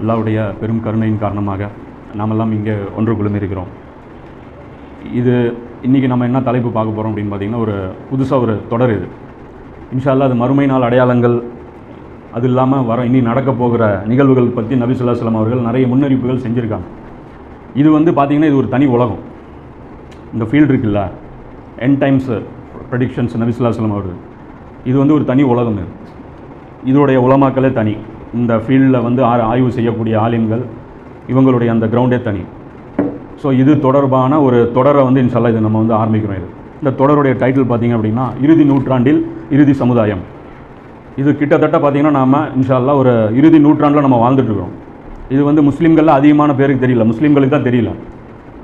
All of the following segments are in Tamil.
அல்லாவுடைய பெரும் கருணையின் காரணமாக நாமெல்லாம் இங்கே ஒன்று குழுமிருக்கிறோம். இது இன்றைக்கி நம்ம என்ன தலைப்பு பார்க்க போகிறோம் அப்படின்னு பார்த்தீங்கன்னா ஒரு புதுசாக ஒரு தொடர் இது. இன்ஷா அல்லாஹ் அது மறுமை நாள் அடையாளங்கள் அது இல்லாமல் வர இனி நடக்க போகிற நிகழ்வுகள் பற்றி நபி ஸல்லல்லாஹு அவர்கள் நிறைய முன்னறிவிப்புகள் செஞ்சுருக்காங்க. இது வந்து பார்த்திங்கன்னா இது ஒரு தனி உலகம். இந்த ஃபீல்டு இருக்குல்ல என் டைம்ஸ் ப்ரெடிக்ஷன்ஸ் நபி ஸல்லல்லாஹு அவர்கள். இது வந்து ஒரு தனி உலகம் இது. இதோடைய உலமாக்களே தனி. இந்த ஃபீல்டில் வந்து ஆ- ஆய்வு செய்யக்கூடிய ஆலிம்கள் இவங்களுடைய அந்த கிரவுண்டே தனி. ஸோ இது தொடர்பான ஒரு தொடரை வந்து இன்ஷால்லா இது நம்ம வந்து ஆரம்பிக்கிறோம் இது. இந்த தொடருடைய டைட்டில் பார்த்தீங்க அப்படின்னா இறுதி நூற்றாண்டில் இறுதி சமுதாயம். இது கிட்டத்தட்ட பார்த்தீங்கன்னா நாம் இன்ஷால்லா ஒரு இறுதி நூற்றாண்டில் நம்ம வாழ்ந்துட்டு இருக்கிறோம். இது வந்து முஸ்லீம்களில் அதிகமான பேருக்கு தெரியல. முஸ்லீம்களுக்கு தான் தெரியல.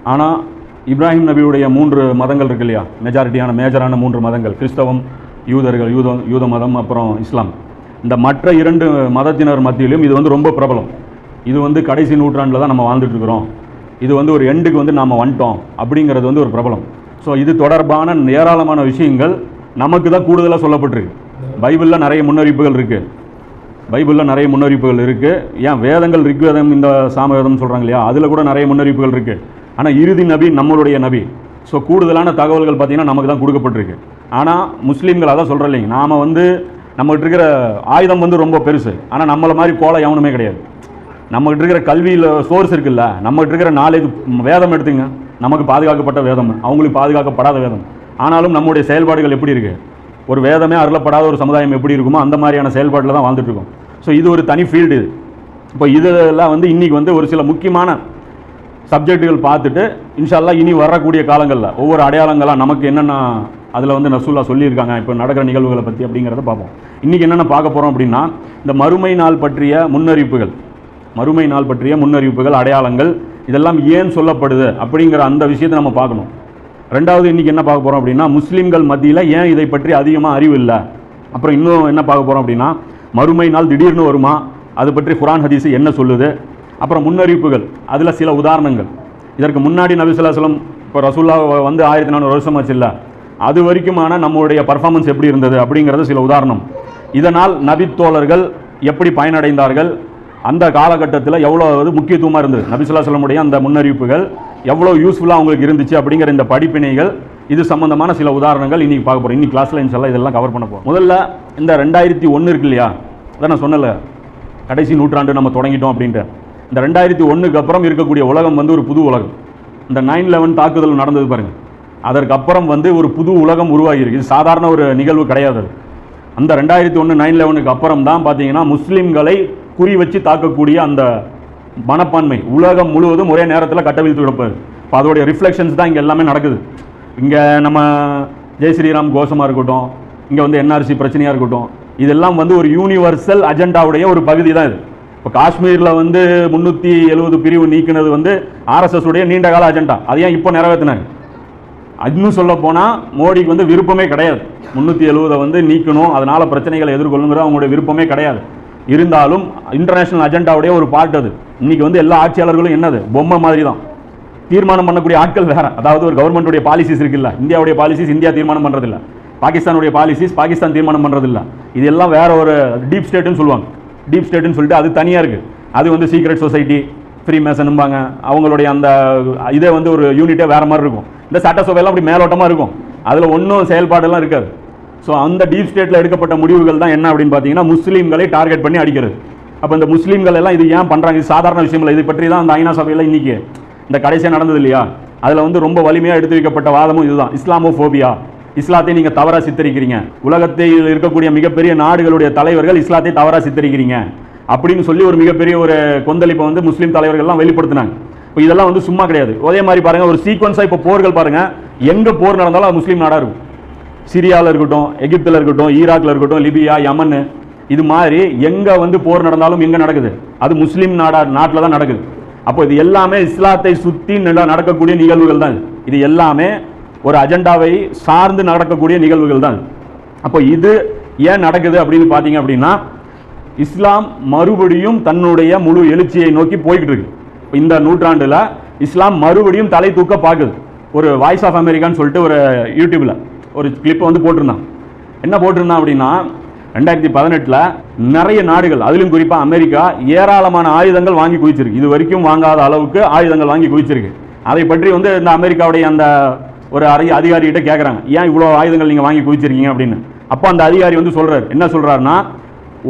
ஆனால் இப்ராஹிம் நபியுடைய மூன்று மதங்கள் இருக்கு இல்லையா? மெஜாரிட்டியான மேஜரான மூன்று மதங்கள். கிறிஸ்தவம் யூதர்கள் யூத யூத மதம் அப்புறம் இஸ்லாம். இந்த மற்ற இரண்டு மதத்தினர் மத்தியிலும் இது வந்து ரொம்ப பிரபலம். இது வந்து கடைசி நூற்றாண்டில் தான் நம்ம வாழ்ந்துட்டு இருக்கிறோம். இது வந்து ஒரு எண்டுக்கு வந்து நாம் வந்துட்டோம் அப்படிங்கிறது வந்து ஒரு பிரபலம். ஸோ இது தொடர்பான ஏராளமான விஷயங்கள் நமக்கு தான் கூடுதலாக சொல்லப்பட்டிருக்கு. பைபிளில் நிறைய முன்னறிவிப்புகள் இருக்குது பைபிளில் நிறைய முன்னறிவிப்புகள் இருக்குது ஏன் வேதங்கள் ரிக்வேதம் இந்த சாமவேதம் சொல்கிறாங்க இல்லையா? அதில் கூட நிறைய முன்னறிவிப்புகள் இருக்குது ஆனால் இறுதி நபி நம்மளுடைய நபி. ஸோ கூடுதலான தகவல்கள் பார்த்திங்கன்னா நமக்கு தான் கொடுக்கப்பட்டிருக்கு. ஆனால் முஸ்லீம்கள் அதான் சொல்கிறேன் இல்லைங்க. நாம் வந்து நம்மகிட்ட இருக்கிற ஆயுதம் வந்து ரொம்ப பெருசு. ஆனால் நம்மளை மாதிரி கோலை எவனுமே கிடையாது. நம்மகிட்ட இருக்கிற கல்வியில் சோர்ஸ் இருக்குல்ல நம்மகிட்ட இருக்கிற நாலேஜ் வேதம் எடுத்துங்க. நமக்கு பாதுகாக்கப்பட்ட வேதம். அவங்களுக்கு பாதுகாக்கப்படாத வேதம். ஆனாலும் நம்முடைய செயல்பாடுகள் எப்படி இருக்குது ஒரு வேதமே அருளப்படாத ஒரு சமுதாயம் எப்படி இருக்குமோ அந்த மாதிரியான செயல்பாட்டில் தான் வாழ்ந்துட்டுருக்கோம் ஸோ இது ஒரு தனி ஃபீல்டு இது. இப்போ இதெல்லாம் வந்து இன்றைக்கி வந்து ஒரு சில முக்கியமான சப்ஜெக்ட்டுகள் பார்த்துட்டு இன்ஷால்லா இனி வரக்கூடிய காலங்களில் ஒவ்வொரு அடையாளங்களாக நமக்கு என்னென்ன அதில் வந்து நசூல்லா சொல்லியிருக்காங்க. இப்போ நடக்கிற நிகழ்வுகளை பற்றி அப்படிங்கிறத பார்ப்போம். இன்றைக்கி என்னென்ன பார்க்க போகிறோம் அப்படின்னா இந்த மறுமை நாள் பற்றிய முன்னறிவிப்புகள் மறுமை நாள் பற்றிய முன்னறிவிப்புகள் அடையாளங்கள் இதெல்லாம் ஏன் சொல்லப்படுது அப்படிங்கிற அந்த விஷயத்தை நம்ம பார்க்கணும். ரெண்டாவது இன்றைக்கி என்ன பார்க்க போகிறோம் அப்படின்னா முஸ்லீம்கள் மத்தியில் ஏன் இதை பற்றி அதிகமாக அறிவு இல்லை? அப்புறம் இன்னும் என்ன பார்க்க போகிறோம் அப்படின்னா மறுமை நாள் திடீர்னு வருமா? அது பற்றி குரான் ஹதீஸ் என்ன சொல்லுது? அப்புறம் முன்னறிவிப்புகள் அதில் சில உதாரணங்கள். இதற்கு முன்னாடி நபிசுல்லாஸ்லம் இப்போ ரசூல்லா வந்து ஆயிரத்தி நானூறு வருஷம் ஆச்சு இல்லை. அது வரைக்குமான நம்மளுடைய பர்ஃபார்மன்ஸ் எப்படி இருந்தது அப்படிங்கிறது சில உதாரணம். இதனால் நபித்தோழர்கள் எப்படி பயனடைந்தார்கள்? அந்த காலகட்டத்தில் எவ்வளோ அது முக்கியத்துவமாக இருந்தது? நபிசுல்லாஸ்லமுடைய அந்த முன்னறிவிப்புகள் எவ்வளோ யூஸ்ஃபுல்லாக அவங்களுக்கு இருந்துச்சு அப்படிங்கிற இந்த படிப்பினைகள் இது சம்மந்தமான சில உதாரணங்கள் இன்றைக்கி பார்க்க போகிறோம் இன்றைக்கி கிளாஸில் இன்ஷால்லா இதெல்லாம் கவர் பண்ண போகிறோம் முதல்ல இந்த ரெண்டாயிரத்தி ஒன்று இருக்கு இல்லையா? அதான் நான் சொன்னல கடைசி நூற்றாண்டு நம்ம தொடங்கிட்டோம் அப்படின்ட்டு. இந்த ரெண்டாயிரத்தி ஒன்றுக்கு அப்புறம் இருக்கக்கூடிய உலகம் வந்து ஒரு புது உலகம். இந்த நைன் லெவன் தாக்குதல் நடந்தது பாருங்க. அதற்கப்புறம் வந்து ஒரு புது உலகம் உருவாகியிருக்கு. இது சாதாரண ஒரு நிகழ்வு கிடையாது அந்த ரெண்டாயிரத்தி ஒன்று நைன் லெவனுக்கு அப்புறம் தான் பார்த்தீங்கன்னா முஸ்லீம்களை குறி வச்சு தாக்கக்கூடிய அந்த மனப்பான்மை உலகம் முழுவதும் ஒரே நேரத்தில் கட்டவிழ்த்து விடப்பாரு இப்போ அதோடைய ரிஃப்ளெக்ஷன்ஸ் தான் இங்கே எல்லாமே நடக்குது. இங்கே நம்ம ஜெய் ஸ்ரீராம் கோஷமாக இருக்கட்டும் இங்கே வந்து என்ஆர்சி பிரச்சனையாக இருக்கட்டும் இதெல்லாம் வந்து ஒரு யூனிவர்சல் அஜெண்டாவுடைய ஒரு பகுதி தான் இது. இப்போ காஷ்மீரில் வந்து முந்நூற்றி எழுபது பிரிவு நீக்கினது வந்து ஆர்எஸ்எஸ் உடைய நீண்ட கால அஜெண்டா. அதையும் ஏன் இப்போ நிறைவேற்றினாங்க இன்னும் சொல்ல போனால் மோடிக்கு வந்து விருப்பமே கிடையாது. முந்நூற்றி எழுபதை வந்து நீக்கணும் அதனால் பிரச்சனைகளை எதிர்கொள்ளுங்கிற அவங்களுடைய விருப்பமே கிடையாது. இருந்தாலும் இன்டர்நேஷ்னல் அஜெண்டாவுடைய ஒரு பார்ட் அது. இன்னைக்கு வந்து எல்லா ஆட்சியாளர்களும் என்னது? பொம்மை மாதிரி தான் தீர்மானம் பண்ணக்கூடிய ஆட்கள் வேறு. அதாவது ஒரு கவர்மெண்ட்டுடைய பாலிசிஸ் இருக்குல்ல. இந்தியாவுடைய பாலிசிஸ் இந்தியா தீர்மானம் பண்ணுறதில்ல பாகிஸ்தானுடைய பாலிசிஸ் பாகிஸ்தான் தீர்மானம் பண்ணுறதில்ல இதெல்லாம் வேற ஒரு டீப் ஸ்டேட்டுன்னு சொல்லுவாங்க. டீப் ஸ்டேட்டுன்னு சொல்லிட்டு அது தனியாக இருக்குது அது வந்து சீக்ரெட் சொசைட்டி ஃப்ரீ மேசனும்பாங்க அவங்களுடைய அந்த இதே வந்து ஒரு யூனிட்டே வேறு மாதிரி இருக்கும். இந்த சட்ட சபையெல்லாம் அப்படி மேலோட்டமாக இருக்கும். அதில் ஒன்றும் செயல்பாடெல்லாம் இருக்காது. ஸோ அந்த டீப் ஸ்டேட்டில் எடுக்கப்பட்ட முடிவுகள் தான் என்ன அப்படின்னு பார்த்தீங்கன்னா முஸ்லீம்களை டார்கெட் பண்ணி அடிக்கிறது. அப்போ இந்த முஸ்லீம்கள் எல்லாம் இது ஏன் பண்ணுறாங்க இது சாதாரண விஷயம் இல்லை பற்றி தான் அந்த ஐநா சபையில் இன்றைக்கி இந்த கடைசியாக நடந்தது இல்லையா? அதில் வந்து ரொம்ப வலிமையாக எடுத்து வைக்கப்பட்ட வாதமும் இதுதான். இஸ்லாமோஃபோபியா இஸ்லாத்தை நீங்கள் தவறாக சித்தரிக்கிறீங்க. உலகத்தில் இருக்கக்கூடிய மிகப்பெரிய நாடுகளுடைய தலைவர்கள் இஸ்லாத்தை தவறாக சித்தரிக்கிறீங்க. அப்படின்னு சொல்லி ஒரு மிகப்பெரிய ஒரு கொந்தளிப்பை வந்து முஸ்லீம் தலைவர்கள்லாம் வெளிப்படுத்தினாங்க. இப்போ இதெல்லாம் வந்து சும்மா கிடையாது. அதே மாதிரி பாருங்கள் ஒரு சீக்வன்ஸாக இப்போ போர்கள் பாருங்கள் எங்கே போர் நடந்தாலும் அது முஸ்லீம் நாடாக இருக்கும். சிரியாவில் இருக்கட்டும் எகிப்தில் இருக்கட்டும் ஈராக்கில் இருக்கட்டும் லிபியா யமன் இது மாதிரி எங்கே வந்து போர் நடந்தாலும் எங்கே நடக்குது? அது முஸ்லீம் நாடா நாட்டில் தான் நடக்குது. அப்போ இது எல்லாமே இஸ்லாத்தை சுற்றி நடக்கக்கூடிய நிகழ்வுகள் தான் இது எல்லாமே ஒரு அஜெண்டாவை சார்ந்து நடக்கக்கூடிய நிகழ்வுகள் தான். அப்போ இது ஏன் நடக்குது அப்படின்னு பார்த்தீங்க அப்படின்னா இஸ்லாம் மறுபடியும் தன்னுடைய முழு எழுச்சியை நோக்கி போய்கிட்டு இருக்கு. இந்த நூற்றாண்டில் இஸ்லாம் மறுபடியும் தலை தூக்க பார்க்குது. ஒரு வாய்ஸ் ஆஃப் அமெரிக்கான்னு சொல்லிட்டு ஒரு யூடியூப்பில் ஒரு கிளிப்பை வந்து போட்டிருந்தான். என்ன போட்டிருந்தான் அப்படின்னா ரெண்டாயிரத்தி பதினெட்டில் நிறைய நாடுகள் அதிலும் குறிப்பாக அமெரிக்கா ஏராளமான ஆயுதங்கள் வாங்கி குவிச்சிருக்கு. இது வரைக்கும் வாங்காத அளவுக்கு ஆயுதங்கள் வாங்கி குவிச்சிருக்கு. அதை பற்றி வந்து இந்த அமெரிக்காவுடைய அந்த ஒரு அரை அதிகாரிகிட்ட கேட்குறாங்க ஏன் இவ்வளோ ஆயுதங்கள் நீங்கள் வாங்கி குவிச்சிருக்கீங்க? அப்படின்னு. அப்போ அந்த அதிகாரி வந்து சொல்கிறார் என்ன சொல்கிறாருன்னா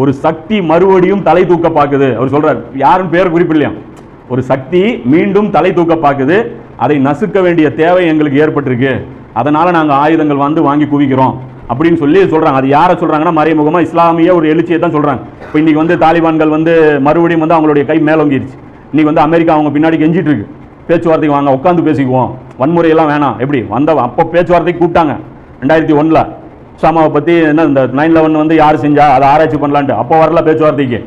ஒரு சக்தி மறுபடியும் தலை தூக்க பார்க்குது அவர் சொல்கிறார் யாரும் பேர் குறிப்பில்லையா ஒரு சக்தி மீண்டும் தலை தூக்க பார்க்குது அதை நசுக்க வேண்டிய தேவை எங்களுக்கு ஏற்பட்டிருக்கு. அதனால் நாங்கள் ஆயுதங்கள் வந்து வாங்கி குவிக்கிறோம். அப்படின்னு சொல்லி சொல்கிறாங்க அது யாரை சொல்கிறாங்கன்னா மறைமுகமாக இஸ்லாமிய ஒரு எழுச்சியை தான் சொல்கிறாங்க இப்போ இன்றைக்கி வந்து தாலிபான்கள் வந்து மறுபடியும் வந்து அவங்களுடைய கை மேலோங்கிருச்சு. இன்றைக்கி வந்து அமெரிக்கா அவங்க பின்னாடி கெஞ்சிட்டு இருக்கு. பேச்சுவார்த்தைக்கு வாங்க உட்காந்து பேசிக்குவோம். வன்முறையெல்லாம் வேணாம். எப்படி? வந்த அப்போ பேச்சுவார்த்தைக்கு கூப்பிட்டாங்க. ரெண்டாயிரத்தி ஒன்றில் உசாமாவை பற்றி என்ன இந்த நைன் லெவன் வந்து யார் செஞ்சா அதை ஆராய்ச்சி பண்ணலான்ட்டு. அப்போ வரல பேச்சுவார்த்தைக்கு.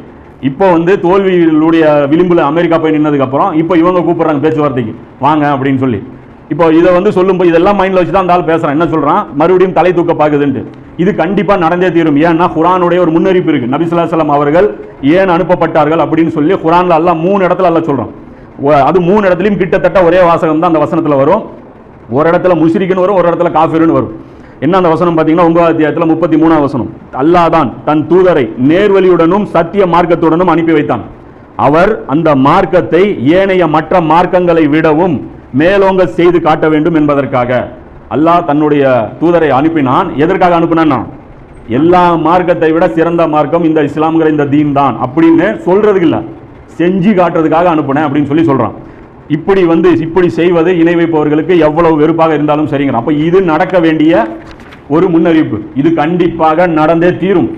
இப்போ வந்து தோல்வியுடைய விளிம்பில் அமெரிக்கா போய் நின்னதுக்கப்புறம் இப்போ இவங்க கூப்பிட்றாங்க பேச்சுவார்த்தைக்கு. வாங்க அப்படின்னு சொல்லி. இப்போ இதை வந்து சொல்லும்போது இதெல்லாம் மைண்டில் வச்சு தான் அந்த ஆள் என்ன சொல்கிறான் மறுபடியும் தலை தூக்க பார்க்குதுன்ட்டு. இது கண்டிப்பாக நடந்தே தீரும். ஏன்னா குரானுடைய ஒரு முன்னறிப்பு இருக்குது நபிசுல்லா சலாம் அவர்கள் ஏன் அனுப்பப்பட்டார்கள் அப்படின்னு சொல்லி குரான்ல எல்லாம் மூணு இடத்துல எல்லாம் சொல்கிறோம் அது மூணு இடத்துலையும் கிட்டத்தட்ட ஒரே வாசகம் தான் அந்த வசனத்தில் வரும். ஒரு இடத்துல முஷ்ரிக்குன்னு வரும் ஒரு இடத்துல காஃபிருன்னு வரும். என்ன அந்த வசனம் பார்த்தீங்கன்னா ஒன்பதாம் அத்தியாயத்தில் முப்பத்தி மூணாம் வசனம். அல்லாஹ் தான் தன் தூதரை நேர்வழியுடனும் சத்திய மார்க்கத்துடனும் அனுப்பி வைத்தான். அவர் அந்த மார்க்கத்தை ஏனைய மற்ற மார்க்கங்களை விடவும் மேலோங்க செய்து காட்ட வேண்டும் என்பதற்காக. அல்லாஹ் தன்னுடைய தூதரை அனுப்பினான். எதற்காக அனுப்பினான் எல்லா மார்க்கத்தை விட சிறந்த மார்க்கம் இந்த இஸ்லாம்கிற இந்த தீன் தான் அப்படின்னு சொல்றதுக்கு இல்லை. செஞ்சு காட்டுறதுக்காக அனுப்புனேன் அப்படின்னு சொல்லி சொல்கிறான் இப்படி வந்து இப்படி செய்வது இணை வைப்பவர்களுக்கு எவ்வளவு வெறுப்பாக இருந்தாலும் சரிங்கிறான். அப்போ இது நடக்க வேண்டிய ஒரு முன்னறிவிப்பு. இது கண்டிப்பாக நடந்தே தீரும்.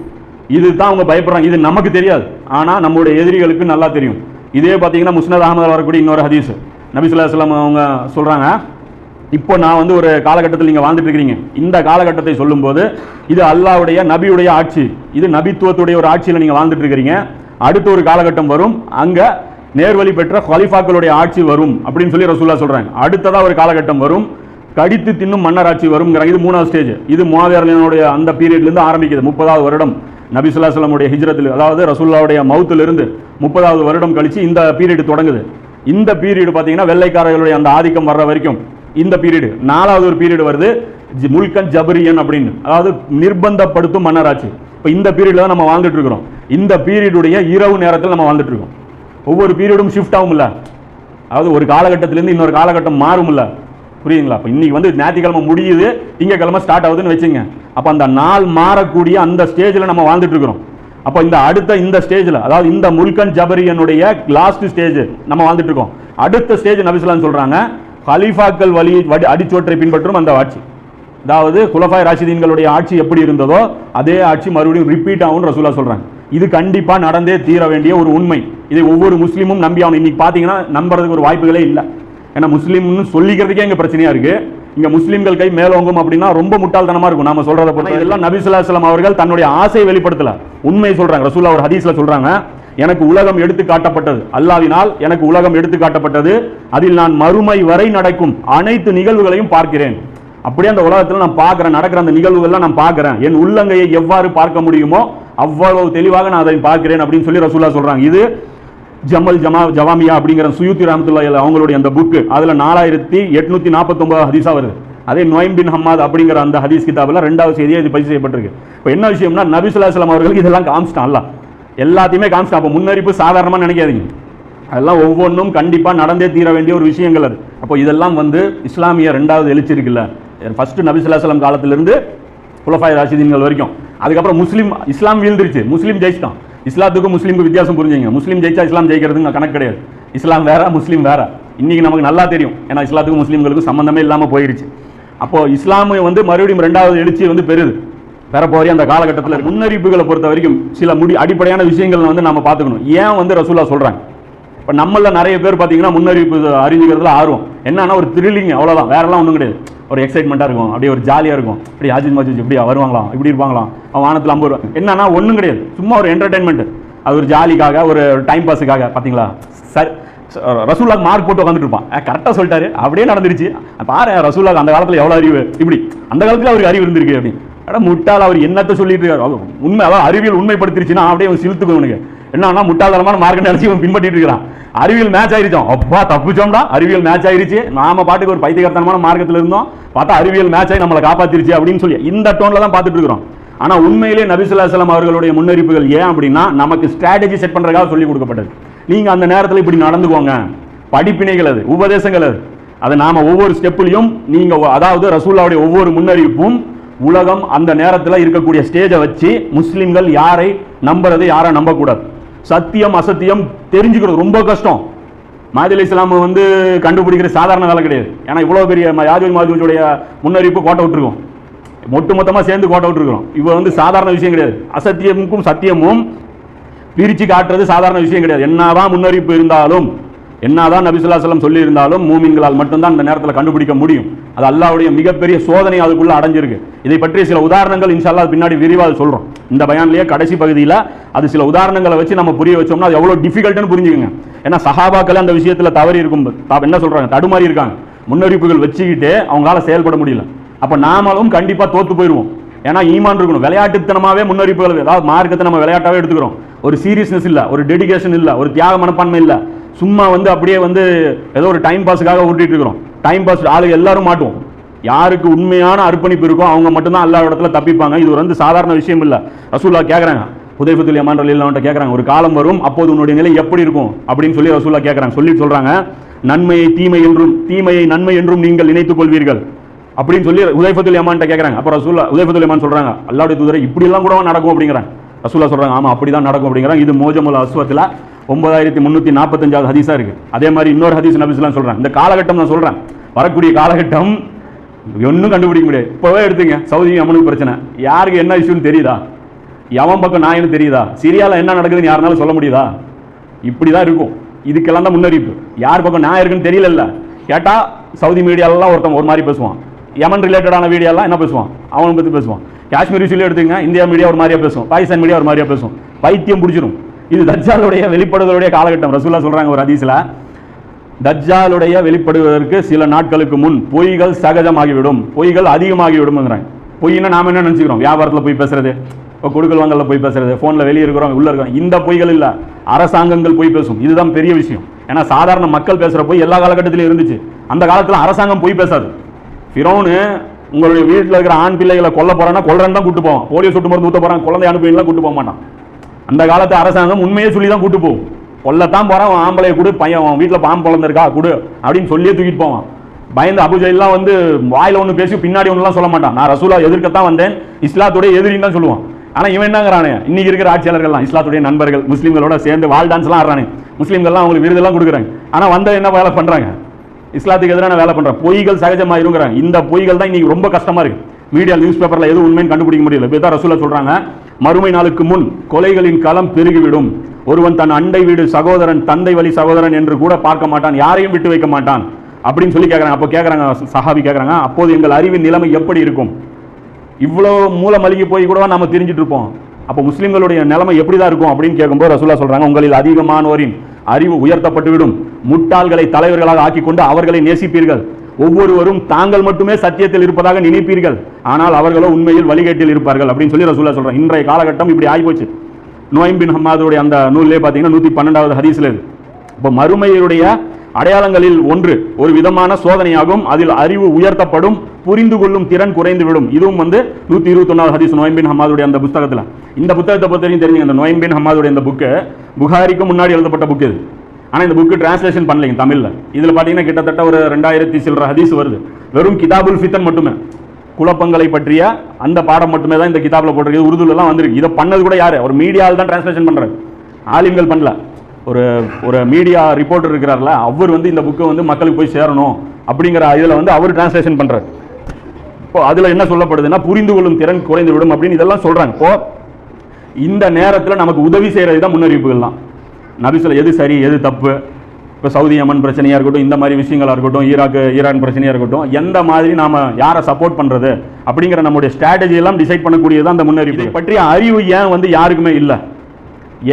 இதுதான் அவங்க பயப்படுறாங்க. இது நமக்கு தெரியாது. ஆனால் நம்முடைய எதிரிகளுக்கு நல்லா தெரியும். இதே பார்த்தீங்கன்னா முஸ்னத் அகமது வரக்கூடிய இன்னொரு ஹதீஸ். நபிசுல்லாஸ்லாம் அவங்க சொல்கிறாங்க இப்போ நான் வந்து ஒரு காலகட்டத்தில் நீங்கள் வாழ்ந்துட்டு இருக்கிறீங்க. இந்த காலகட்டத்தை சொல்லும்போது இது அல்லாஹ்வுடைய நபியுடைய ஆட்சி. இது நபித்துவத்துடைய ஒரு ஆட்சியில் நீங்கள் வாழ்ந்துட்டு இருக்கிறீங்க. அடுத்த ஒரு காலகட்டம் வரும். அங்கே நேர்வழி பெற்ற ஹலிஃபாக்களுடைய ஆட்சி வரும் அப்படின்னு சொல்லி ரசூல்லா சொல்கிறாங்க அடுத்ததாக ஒரு காலகட்டம் வரும். கடித்து தின்னும் மன்னராட்சி வருங்கிறாங்க இது மூணாவது ஸ்டேஜ் இது முவாவியர்களுடைய அந்த பீரியட்லேருந்து ஆரம்பிக்குது. முப்பதாவது வருடம் நபி சொல்லமுடைய ஹிஜ்ரத்தில் அதாவது ரசூல்லாவுடைய மவுத்திலிருந்து முப்பதாவது வருடம் கழித்து இந்த பீரியட் தொடங்குது. இந்த பீரியட் பார்த்தீங்கன்னா வெள்ளைக்காரர்களுடைய அந்த ஆதிக்கம் வர்ற வரைக்கும் இந்த பீரியடு நாலாவது ஒரு பீரியட் வருது ஜி- முல்கன் ஜபரியன் அப்படின்னு. அதாவது நிர்பந்தப்படுத்தும் மன்னராட்சி. இப்போ இந்த பீரியடில் தான் நம்ம வாழ்ந்துட்டு இருக்கிறோம். இந்த பீரியடுடைய இரவு நேரத்தில் நம்ம வாழ்ந்துட்டு இருக்கோம். ஒவ்வொரு பீரியடும் ஷிஃப்ட் ஆகும்ல. அதாவது ஒரு காலகட்டத்திலேருந்து இன்னொரு காலகட்டம் மாறும்ல. புரியுதுங்களா? இப்போ இன்றைக்கி வந்து ஞாயிற்றுக்கிழமை முடியுது திங்கக்கிழமை ஸ்டார்ட் ஆகுதுன்னு வச்சுங்க. அப்போ அந்த நாள் மாறக்கூடிய அந்த ஸ்டேஜில் நம்ம வாழ்ந்துட்டு இருக்கிறோம். அப்போ இந்த அடுத்த இந்த ஸ்டேஜில் அதாவது இந்த முல்கன் ஜபரியனுடைய லாஸ்ட் ஸ்டேஜ் நம்ம வாழ்ந்துட்டு இருக்கோம். அடுத்த ஸ்டேஜ் நபிசுலான்னு சொல்கிறாங்க ஹலீஃபாக்கள் வழி வடி அடிச்சோற்றை பின்பற்றும் அந்த ஆட்சி. அதாவது குலஃபாய் ராஷிதீன்களுடைய ஆட்சி எப்படி இருந்ததோ அதே ஆட்சி மறுபடியும் ரிப்பீட் ஆகும் ரசூலா சொல்றாங்க. இது கண்டிப்பா நடந்தே தீர வேண்டிய ஒரு உண்மை. இதை ஒவ்வொரு முஸ்லீமும் நம்பி ஆகணும். இன்னைக்கு பாத்தீங்கன்னா நம்புறதுக்கு ஒரு வாய்ப்புகளே இல்லை. ஏன்னா முஸ்லீம்னு சொல்லிக்கிறதுக்கே இங்க பிரச்சனையா இருக்கு. இங்க முஸ்லீம்கள் கை மேலோங்கும் அப்படின்னா ரொம்ப முட்டாள்தனமா இருக்கும். நாம சொல்றத பொறுத்த. இதெல்லாம் நபி ஸல்லல்லாஹு அவர்கள் தன்னுடைய ஆசையை வெளிப்படுத்தல. உண்மையை சொல்றாங்க. ரசூலா ஒரு ஹதீஸ்ல சொல்றாங்க. எனக்கு உலகம் எடுத்து காட்டப்பட்டது. அல்லாவினால் எனக்கு உலகம் எடுத்து காட்டப்பட்டது. அதில் நான் மறுமை வரை நடக்கும். அனைத்து நிகழ்வுகளையும் பார்க்கிறேன். அப்படியே அந்த உலகத்தில் நான் பார்க்குறேன். நடக்கிற அந்த நிகழ்வுகள்லாம் நான் பார்க்குறேன். என் உள்ளங்கையை எவ்வாறு பார்க்க முடியுமோ அவ்வளவு தெளிவாக நான் அதை பார்க்கிறேன் அப்படின்னு சொல்லி ரசூல்லா சொல்றாங்க. இது ஜமல் ஜமா ஜவாமியா அப்படிங்கிற சுயூத்தி ரஹமத்துல்லாஹி அவங்களுடைய அந்த புக்கு அதுல நாலாயிரத்தி எட்நூத்தி நாற்பத்தொன்பது ஹதீஸாக வருது. அதே நொயம் பின் ஹம்மாத் அப்படிங்கிற அந்த ஹதீஸ் கிதாபில் ரெண்டாவது செய்தியை இது பதிவு செய்யப்பட்டிருக்கு. இப்போ என்ன விஷயம்னா நபி ஸல்லல்லாஹு அவர்களுக்கு இதெல்லாம் காமிச்சிட்டான் எல்லாத்தையுமே காமிச்சிட்டான். அப்போ முன்னறிப்பு சாதாரணமாக நினைக்காதீங்க. அதெல்லாம் ஒவ்வொன்றும் கண்டிப்பாக நடந்தே தீர வேண்டிய ஒரு விஷயங்கள் அது. அப்போ இதெல்லாம் வந்து இஸ்லாமிய ரெண்டாவது எழுச்சி இருக்குல்ல. ஃபஸ்ட்டு நபி காலத்திலிருந்து குலஃபாய் ராஷிதீன்கள் வரைக்கும். அதுக்கப்புறம் முஸ்லீம் இஸ்லாம் வீழ்ந்துருச்சு. முஸ்லீம் ஜெயிச்சிட்டான். இஸ்லாத்துக்கும் முஸ்லீமுக்கு வித்தியாசம் புரிஞ்சுங்க முஸ்லீம் ஜெயிச்சா இஸ்லாம் ஜெயிக்கிறதுங்க கணக்கு கிடையாது. இஸ்லாம் வேற முஸ்லீம் வேற. இன்றைக்கி நமக்கு நல்லா தெரியும். ஏன்னா இஸ்லாத்துக்கும் முஸ்லீம்களுக்கும் சம்மந்தமே இல்லாமல் போயிருச்சு. அப்போ இஸ்லாம் வந்து மறுபடியும் ரெண்டாவது எழுச்சி வந்து பெறுது. பெறப்போறிய அந்த காலகட்டத்தில் முன்னறிவுகளை பொறுத்த வரைக்கும் சில முடி அடிப்படையான விஷயங்கள் வந்து நம்ம பார்த்துக்கணும். ஏன் வந்து ரசூலா சொல்கிறாங்க இப்போ நம்மள நிறைய பேர் பார்த்தீங்கன்னா முன்னறிவிப்பு அறிஞ்சிக்கிறதுல ஆர்வம். என்னன்னா ஒரு த்ரில்லிங் அவ்வளோதான் வேறெல்லாம் ஒன்றும் கிடையாது. ஒரு எக்ஸைட்மெண்ட்டாக இருக்கும். அப்படியே ஒரு ஜாலியாக இருக்கும். இப்படி அஜித் மஜித் இப்படி வருவாங்களாம் இப்படி இருப்பாங்களாம் அவன் வானத்தில் ஐம்பது ரூபா என்னன்னா ஒன்றும் கிடையாது. சும்மா ஒரு என்டர்டைன்மெண்ட் அது ஒரு ஜாலிக்காக ஒரு டைம் பாஸுக்காக பார்த்தீங்களா? சரி. ரசூலாக்கு மார்க் போட்டு உட்காந்துட்டு இருப்பான். கரெக்டாக சொல்லிட்டாரு. அப்படியே நடந்துருச்சு. பாரு ரசூலாக்கு அந்த காலத்தில் எவ்வளோ அறிவு? இப்படி. அந்த காலத்தில் அவருக்கு அறிவு இருந்திருக்கு அப்படி அட முட்டாள் அவர் என்னத்தை சொல்லிட்டு இருக்காரு? அவர் உண்மை அதாவது அறிவியல் உண்மைப்படுத்திருச்சுன்னா அப்படியே அவன் சிலுத்துக்கும் என்னன்னா முட்டாள்தனமான மார்க்க நினைச்சு இவன் பின்பற்றிட்டு இருக்கிறான். அறிவியல் மேட்ச் ஆயிருச்சோம். அப்பா தப்பிச்சோம்டா. அறிவியல் மேட்ச் ஆயிருச்சு. நாம பாட்டுக்கு ஒரு பைத்தியகர்த்தனமான மார்க்கத்தில் இருந்தோம். பார்த்தா அறிவியல் மேட்ச் ஆகி நம்மளை காப்பாத்திருச்சு அப்படின்னு சொல்லி இந்த டோன்ல தான் பார்த்துட்டு இருக்கிறோம். ஆனால் உண்மையிலே நபிசுல்லாசலம் அவர்களுடைய முன்னறிப்புகள் ஏன் அப்படின்னா நமக்கு ஸ்ட்ராட்டஜி செட் பண்ணுறதுக்காக சொல்லி கொடுக்கப்பட்டது. நீங்கள் அந்த நேரத்தில் இப்படி நடந்துக்கோங்க. படிப்பினைகள் அது உபதேசங்கள் அது. அதை நாம் ஒவ்வொரு ஸ்டெப்லையும் நீங்கள் அதாவது ரசூல்லாவுடைய ஒவ்வொரு முன்னறிவிப்பும் உலகம் அந்த நேரத்தில் இருக்கக்கூடிய ஸ்டேஜை வச்சு முஸ்லீம்கள் யாரை நம்புறது யாரை நம்பக்கூடாது. சத்தியம் அசத்தியம் தெரிஞ்சுக்கிறது ரொம்ப கஷ்டம். மாதில் இஸ்லாம் வந்து கண்டுபிடிக்கிற சாதாரண வேலை கிடையாது. ஏன்னா இவ்வளோ பெரிய ம- யாஜூஜ் மாஜூஜுடைய முன்னறிவிப்பு கோட்டை விட்டுருக்கோம். ஒட்டு மொத்தமாக சேர்ந்து கோட்டை விட்டுருக்கிறோம். இவ வந்து சாதாரண விஷயம் கிடையாது. அசத்தியமுக்கும் சத்தியமும் பிரித்து காட்டுறது சாதாரண விஷயம் கிடையாது. என்னதான் முன்னறிவிப்பு இருந்தாலும் என்னதான் நபிசுல்லாசலம் சொல்லியிருந்தாலும் மூமின்களால் மட்டும்தான் அந்த நேரத்தில் கண்டுபிடிக்க முடியும். அது அல்லாவுடைய மிகப்பெரிய சோதனை அதுக்குள்ள அடைஞ்சிருக்கு. இதை பற்றிய சில உதாரணங்கள் இன்ஷால்லா பின்னாடி விரிவாக சொல்கிறோம் இந்த பயன்லேயே கடைசி பகுதியில் அது சில உதாரணங்களை வச்சு நம்ம புரிய வச்சோம்னா அது எவ்வளோ டிஃபிகல்ட்னு புரிஞ்சுக்கோங்க. ஏன்னா சஹாபாக்கள் அந்த விஷயத்தில் தவறி இருக்கும் என்ன சொல்கிறாங்க தடுமாறி இருக்காங்க. முன்னறிவிப்புகள் வச்சுக்கிட்டு அவங்களால செயல்பட முடியல. அப்போ நாமளும் கண்டிப்பாக தோற்று போயிடுவோம். ஏன்னா ஈமான் இருக்கணும். விளையாட்டுத்தனமாகவே முன்னறிவிப்புகள் அதாவது மார்க்கத்தை நம்ம விளையாட்டாகவே எடுத்துக்கிறோம். ஒரு சீரியஸ்னஸ் இல்லை ஒரு டெடிகேஷன் இல்லை ஒரு தியாக மனப்பான்மை இல்லை. சும்மா வந்து அப்படியே வந்து ஏதோ ஒரு டைம் பாஸுக்காக ஓட்டிட்டு இருக்கிறோம். டைம் பாஸ் ஆளுங்க எல்லாரும் மாட்டுவோம். யாருக்கு உண்மையான அர்ப்பணிப்பு இருக்கோ அவங்க மட்டும்தான் எல்லா இடத்துல தப்பிப்பாங்க. இது வந்து சாதாரண விஷயம் இல்லை. ரசூல்லா கேட்குறாங்க உதயபத்துல் யமான் ரலியல்லாஹு கேட்குறாங்க ஒரு காலம் வரும் அப்போது உன்னுடைய நிலை எப்படி இருக்கும்? அப்படின்னு சொல்லி ரசூல்லா கேட்குறாங்க சொல்லி சொல்கிறாங்க நன்மையை தீமை என்றும் தீமையை நன்மை என்றும் நீங்கள் நினைத்துக் கொள்வீர்கள். அப்படின்னு சொல்லி உதயபத்துல் யமான்ட்ட கேட்குறாங்க அப்புறம் ரசூல்லா உதயபத்துல் யமான் சொல்கிறாங்க அல்லாவுடைய தூதரை இப்படிலாம் கூட நடக்கும்? அப்படிங்கிறாங்க. ரசூல்லா சொல்கிறாங்க ஆமாம் அப்படி தான் நடக்கும். அப்படிங்கிறாங்க. இது மோஜமுல் அஸ்வத்தில் ஒன்பதாயிரத்தி முன்னூத்தி நாற்பத்தஞ்சாவது ஹதீஸா இருக்கு. அதே மாதிரி இன்னொரு ஹதீஸ் நபிஸ்லாம் சொல்றாங்க இந்த காலகட்டம் நான் சொல்றேன். வரக்கூடிய காலகட்டம் ஒன்றும் கண்டுபிடிக்க முடியாது. இப்போவே எடுத்துங்க. சவுதி யமனுக்கு பிரச்சனை. யாருக்கு என்ன இஷ்யூன்னு தெரியுதா? எவன் பக்கம் நாயன்னு தெரியுதா? சிரியாவில் என்ன நடக்குதுன்னு யாருனாலும் சொல்ல முடியுதா? இப்படி தான் இருக்கும் இதுக்கெல்லாம் தான் முன்னறிவிப்பு. யார் பக்கம் நான் இருக்குன்னு தெரியல கேட்டால் சவுதி மீடியாலெலாம் ஒருத்தன் ஒரு மாதிரி பேசுவான். யமன் ரிலேட்டடான வீடியோலாம் என்ன பேசுவான்? அவனை பற்றி பேசுவான். காஷ்மீர் இஷ்யூல எடுத்துங்க இந்தியா மீடியா ஒரு மாதிரியா பேசும். பாகிஸ்தான் மீடியா ஒரு மாதிரியா பேசும். பைத்தியம் பிடிச்சிரும். இது தஜ்ஜாலுடைய வெளிப்படுதலுடைய காலகட்டம். ரசூல்லா சொல்றாங்க ஒரு ஹதீஸ்ல தஜ்ஜாலுடைய வெளிப்படுவதற்கு சில நாட்களுக்கு முன் பொய்கள் சகஜமாகிவிடும். பொய்கள் அதிகமாகிவிடும்ங்கிறாங்க. பொய்னா நாம என்ன நினச்சிக்கிறோம்? வியாபாரத்தில் போய் பேசுறது இப்போ கொடுக்கல் வாங்கல போய் பேசுறது ஃபோனில் வெளியே இருக்கிறோம் உள்ள இருக்கிறோம் இந்த பொய்கள் இல்லை. அரசாங்கங்கள் போய் பேசும். இதுதான் பெரிய விஷயம். ஏன்னா சாதாரண மக்கள் பேசுகிற பொய் எல்லா காலகட்டத்திலும் இருந்துச்சு. அந்த காலத்தில் அரசாங்கம் பொய் பேசாது. ஃபிரௌனு உங்களுடைய வீட்டில் இருக்கிற ஆண் பிள்ளைகளை கொல்ல போகிறான்னா கொல்றன்னு தான் கூட்டு போவான். போலியோ சுட்டு மருந்து ஊற்ற போகிறான் குழந்தை அனுப்பிலாம் கூட்டு போக மாட்டான். அந்த காலத்து அரசாங்கம் உண்மையே சொல்லி தான் கூட்டு போகும். கொல்லத்தான் போகிறான் அவன் கொடு பையன் அவன் வீட்டில் பாம்பு பிறந்திருக்கா கொடு அப்படின்னு சொல்லியே தூக்கிட்டு போவான். பயந்து அபுஜெல்லாம் வந்து வாயில் ஒன்று பேசி பின்னாடி ஒன்றுலாம் சொல்ல மாட்டான். நான் ரசூலா எதிர்க்கத்தான் வந்தேன் இஸ்லாத்துடைய எதிரின்னு தான் சொல்லுவான். ஆனால் இவன் என்னங்கிறானே இன்னைக்கு இருக்கிற ஆட்சியாளர்கள்லாம் இஸ்லாத்துடைய நண்பர்கள் முஸ்லீம்களோட சேர்ந்து வால் டான்ஸ்லாம் ஆடுறானே. முஸ்லீம்கள்லாம் அவங்களுக்கு விருதெல்லாம் கொடுக்குறாங்க. ஆனால் வந்த என்ன வேலை பண்ணுறாங்க இஸ்லாத்துக்கு எதிரான வேலை பண்ணுறேன் பொய்கள் சகஜமாயிருங்கிறாங்க. இந்த பொய்கள் தான் இன்னைக்கு ரொம்ப கஷ்டமா இருக்குது மீடியா நியூஸ் பேப்பரில் எதுவும் உண்மைன்னு கண்டுபிடிக்க முடியல. இப்பதான் ரசூலா சொல்கிறாங்க மறுமை நாளுக்கு முன் கொலைகளின் களம் பெருகிவிடும். ஒருவன் தன் அண்டை வீடு சகோதரன் தந்தை வழி சகோதரன் என்று கூட பார்க்க மாட்டான் யாரையும் விட்டு வைக்க மாட்டான். அப்படின்னு சொல்லி கேட்குறாங்க அப்போ கேட்குறாங்க சஹாபி கேட்குறாங்க அப்போது எங்கள் அறிவின் நிலைமை எப்படி இருக்கும்? இவ்வளோ மூல மலிகி போய் கூட நம்ம தெரிஞ்சுட்டு இருப்போம்? அப்போ முஸ்லீம்களுடைய நிலைமை எப்படி தான் இருக்கும் அப்படின்னு கேட்கும்போது ரசூலா சொல்கிறாங்க உங்களில் அதிகமானோரின் அறிவு உயர்த்தப்பட்டுவிடும். முட்டாள்களை தலைவர்களாக ஆக்கிக்கொண்டு அவர்களை நேசிப்பீர்கள். ஒவ்வொருவரும் தாங்கள் மட்டுமே சத்தியத்தில் இருப்பதாக நினைப்பீர்கள். ஆனால் அவர்களோ உண்மையில் வழிகேட்டில் இருப்பார்கள் அப்படின்னு சொல்லி ரசூலா சொல்கிறேன் இன்றைய காலகட்டம் இப்படி ஆகிப்போச்சு. நோயம் பின் ஹம்மாதுடைய அந்த நூல்லே பார்த்தீங்கன்னா நூற்றி பன்னெண்டாவது ஹதீஸ்ல இப்போ மறுமையுடைய அடையாளங்களில் ஒன்று ஒரு விதமான சோதனையாகும். அதில் அறிவு உயர்த்தப்படும் புரிந்து கொள்ளும் திறன் குறைந்துவிடும். இதுவும் வந்து நூற்றி இருபத்தொன்னாவது ஹதீஸ் நோயம்பின் ஹம்மாதுடைய அந்த புத்தகத்தில் இந்த புத்தகத்தை பொறுத்தவரைக்கும் தெரிஞ்சுங்க அந்த நோயம்பின் ஹம்மாதுடைய அந்த புக்கு புகாரிக்கு முன்னாடி எழுதப்பட்ட புக் இது. ஆனால் இந்த புக்கு டிரான்ஸ்லேஷன் பண்ணலைங்க தமிழில். இதில் பார்த்தீங்கன்னா கிட்டத்தட்ட ஒரு ரெண்டாயிரத்தி சில்லற ஹதீஸ் வருது. வெறும் கிதாபுல் ஃபித்தன் மட்டுமே. குழப்பங்களை பற்றிய அந்த பாடம் மட்டுமே தான் இந்த கிதாபில் போட்டிருக்கு. உருதுலலாம் வந்திருக்கு. இதை பண்ணது கூட யார்? ஒரு மீடியாவில் தான் டிரான்ஸ்லேஷன் பண்ணுறாரு ஆலிம்கள் பண்ணல. ஒரு ஒரு மீடியா ரிப்போர்ட்டர் இருக்கிறார்ல அவர் வந்து இந்த புக்கை வந்து மக்களுக்கு போய் சேரணும் அப்படிங்கிற இதில் வந்து அவர் டிரான்ஸ்லேஷன் பண்ணுறாரு இப்போ அதில் என்ன சொல்லப்படுதுன்னா புரிந்து கொள்ளும் திறன் குறைந்து விடும் அப்படின்னு இதெல்லாம் சொல்கிறாங்க இப்போ இந்த நேரத்தில் நமக்கு உதவி செய்கிறது தான் முன்னறிவிப்புகள்லாம். நபிசில் எது சரி எது தப்பு? இப்போ சவுதி யமன் பிரச்சனையாக இருக்கட்டும் இந்த மாதிரி விஷயங்களா இருக்கட்டும் ஈராக்கு ஈரான் பிரச்சனையாக இருக்கட்டும் எந்த மாதிரி நாம யாரை சப்போர்ட் பண்ணுறது அப்படிங்கிற நம்முடைய ஸ்ட்ராட்டஜி எல்லாம் டிசைட் பண்ணக்கூடியது அந்த முன்னறிவிப்பு. பற்றிய அறிவு ஏன் வந்து யாருக்குமே இல்லை?